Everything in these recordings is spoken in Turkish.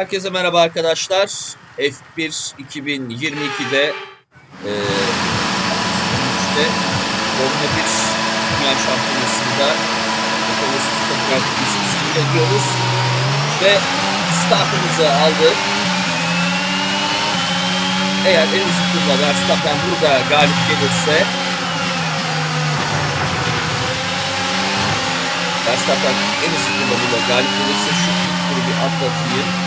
Herkese merhaba arkadaşlar. F1 2022'de e, işte Formula 1 Dünya Şampiyonası'nda otobüs fotoğrafımızı ediyoruz ve startımızı aldık. Eğer en uzun turda Verstappen burada galip gelirse Verstappen en uzun turda burada galip gelirse şu bir atlatayım.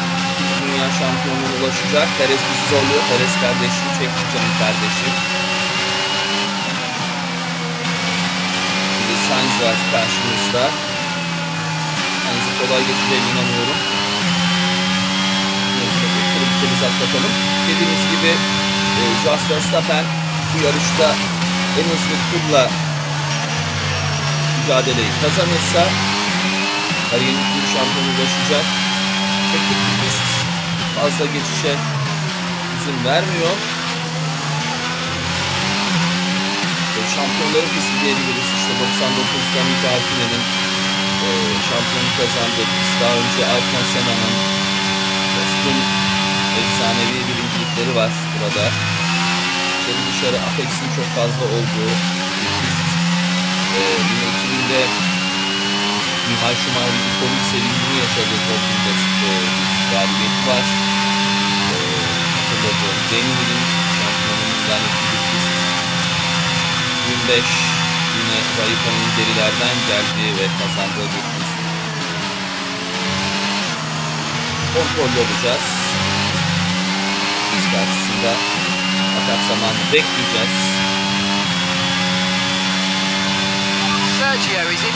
Şampiyonluğuna ulaşacak. Perez bizi zorluyor. Perez kardeşim, çekti canım kardeşim. Şimdi Sainz var karşımızda. Sainz'i kolay geçeceğine inanıyorum. Bir temiz atlatalım. Dediğimiz gibi e, Jos Verstappen bu yarışta en hızlı turla mücadeleyi kazanırsa kariyerin şampiyonu ulaşacak. Teknik bir pist fazla geçişe izin vermiyor. E, şampiyonların pisti diyebiliriz. İşte 99'da Mika Hakkınen'in e, şampiyonu kazandığı. Daha önce Ayrton Senna'nın Dost'un efsanevi birincilikleri var burada. İçeri dışarı Apex'in çok fazla olduğu. E, yine 2000'de Mihail Schumacher'in ikonik sevincini yaşadığı Tokyo'da e, galibiyeti var. E, hatırladığım Daniel'in şampiyonluğunu ilan ettiği bir pist. 25 yine Raikkonen'in gerilerden geldiği ve kazandığı bir pist. Kontrollü olacağız. Biz karşısında atak zamanı bekleyeceğiz. Sergio is in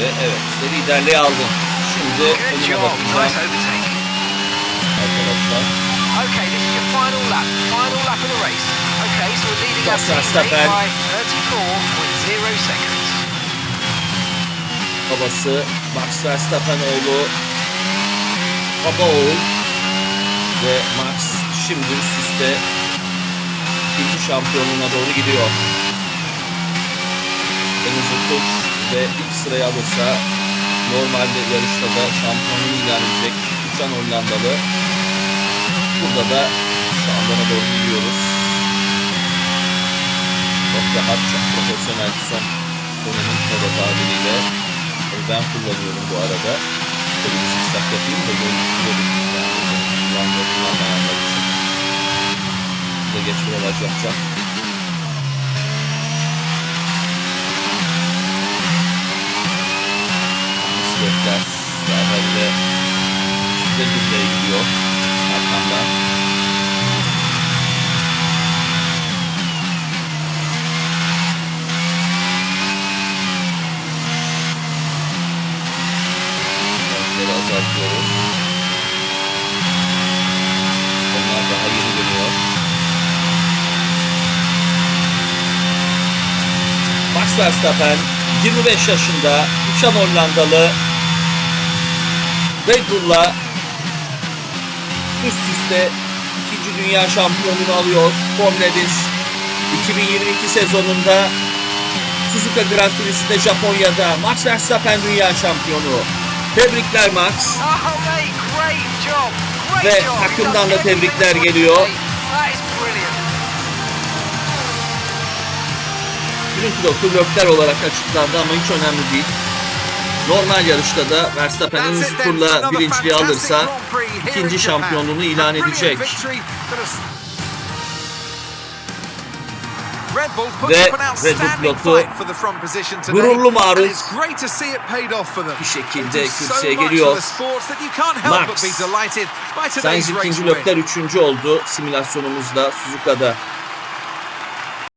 gibi evet işte liderliği aldım. Şimdi job. bakacağım arkadaşlar. Okay, this is your final lap. Final lap of the race. Okay, so we're leading our Max team Verstappen. by 34.0 seconds. babası Max Verstappen oğlu baba oğul ve Max şimdi üst üste ikinci şampiyonluğuna doğru gidiyor. En uzun tur ve ilk sırayı alırsa normalde yarışta da şampiyonluğu ilan edecek uçan Hollandalı. Burada da şampiyona doğru gidiyoruz. Çok rahat, çok profesyonel son konunun moda tabiriyle ben kullanıyorum bu arada. Şöyle bir sistem yapayım da böyle böyle yani kullanma kullanmayanlar için. Size geç viraj yapacağım. Bisikletler sahilde size güzel gidiyor arkamdan. Renkleri azaltıyoruz. Onlar daha yeni dönüyor. Max Verstappen 25 yaşında uçan Hollandalı Bull'la üst üste ikinci dünya şampiyonluğunu alıyor. Formula 1 2022 sezonunda Suzuka Grand Prix'sinde Japonya'da Max Verstappen dünya şampiyonu. Tebrikler Max. Great Ve takımdan da tebrikler geliyor. Birinci doktor Lökler olarak açıklandı ama hiç önemli değil. Normal yarışta da Verstappen en hızlı turla birinciliği alırsa ikinci şampiyonluğunu ilan edecek. Red Bull put Ve Red Bull pilotu gururlu them. bir şekilde kürsüye geliyor. Max. Sainz ikinci. Lökler üçüncü oldu simülasyonumuzda Suzuka'da